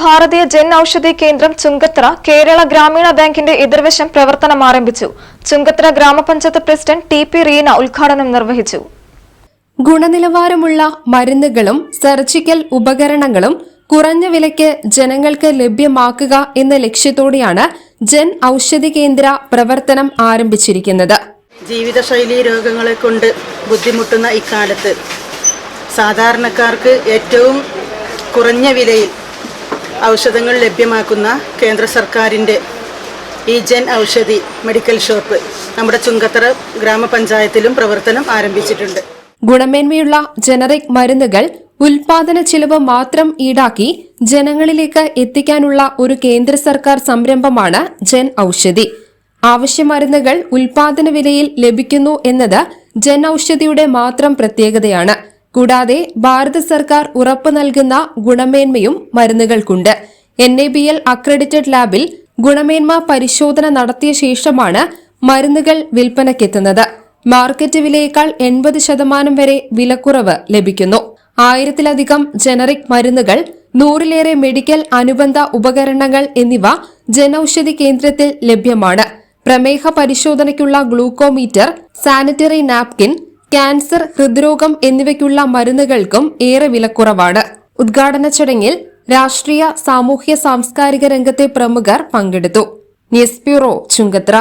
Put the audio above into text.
ഭാരതീയ ജൻ ഔഷധി കേന്ദ്രം ചുങ്കത്ര കേരള ഗ്രാമീണ ബാങ്കിന്റെ എതിർവശം പ്രവർത്തനം ആരംഭിച്ചു. ചുങ്കത്ര ഗ്രാമപഞ്ചായത്ത് പ്രസിഡന്റ് ടി പി റീന ഉദ്ഘാടനം നിർവഹിച്ചു. ഗുണനിലവാരമുള്ള മരുന്നുകളും സർജിക്കൽ ഉപകരണങ്ങളും കുറഞ്ഞ വിലയ്ക്ക് ജനങ്ങൾക്ക് ലഭ്യമാക്കുക എന്ന ലക്ഷ്യത്തോടെയാണ് ജൻ ഔഷധി കേന്ദ്ര പ്രവർത്തനം ആരംഭിച്ചിരിക്കുന്നത്. ജീവിതശൈലി രോഗങ്ങളെ കൊണ്ട് ബുദ്ധിമുട്ടുന്ന ഇക്കാലത്ത് സാധാരണക്കാർക്ക് ഏറ്റവും കുറഞ്ഞ വിലയിൽ ഔഷധങ്ങൾ ലഭ്യമാക്കുന്ന കേന്ദ്ര സർക്കാരിന്റെ ഈ ജൻ ഔഷധി മെഡിക്കൽ ഷോപ്പ് നമ്മുടെ ചുങ്കത്തറ ഗ്രാമപഞ്ചായത്തിലും പ്രവർത്തനം ആരംഭിച്ചിട്ടുണ്ട്. ഗുണമേന്മയുള്ള ജനറിക് മരുന്നുകൾ ഉൽപാദന ചിലവ് മാത്രം ഈടാക്കി ജനങ്ങളിലേക്ക് എത്തിക്കാനുള്ള ഒരു കേന്ദ്ര സർക്കാർ സംരംഭമാണ് ജൻ ഔഷധി. ആവശ്യ മരുന്നുകൾ ഉൽപാദന വിലയിൽ ലഭിക്കുന്നു എന്നത് ജൻ ഔഷധിയുടെ മാത്രം പ്രത്യേകതയാണ്. കൂടാതെ ഭാരത സർക്കാർ ഉറപ്പു നൽകുന്ന ഗുണമേന്മയും മരുന്നുകൾക്കുണ്ട്. N A B L accredited ലാബിൽ ഗുണമേന്മ പരിശോധന നടത്തിയ ശേഷമാണ് മരുന്നുകൾ വിൽപ്പനയ്ക്കെത്തുന്നത്. മാർക്കറ്റ് വിലയേക്കാൾ എൺപത് ശതമാനം വരെ വിലക്കുറവ് ലഭിക്കുന്നു. ആയിരത്തിലധികം ജനറിക് മരുന്നുകൾ നൂറിലേറെ മെഡിക്കൽ അനുബന്ധ ഉപകരണങ്ങൾ എന്നിവ ജനൌഷധി കേന്ദ്രത്തിൽ ലഭ്യമാണ്. പ്രമേഹ പരിശോധനയ്ക്കുള്ള ഗ്ലൂക്കോമീറ്റർ സാനിറ്ററി നാപ്കിൻ ക്യാൻസർ ഹൃദ്രോഗം എന്നിവയ്ക്കുള്ള മരുന്നുകൾക്കും ഏറെ വിലക്കുറവാണ്. ഉദ്ഘാടന ചടങ്ങിൽ രാഷ്ട്രീയ സാമൂഹ്യ സാംസ്കാരിക രംഗത്തെ പ്രമുഖർ പങ്കെടുത്തു. News bureau Chungathara.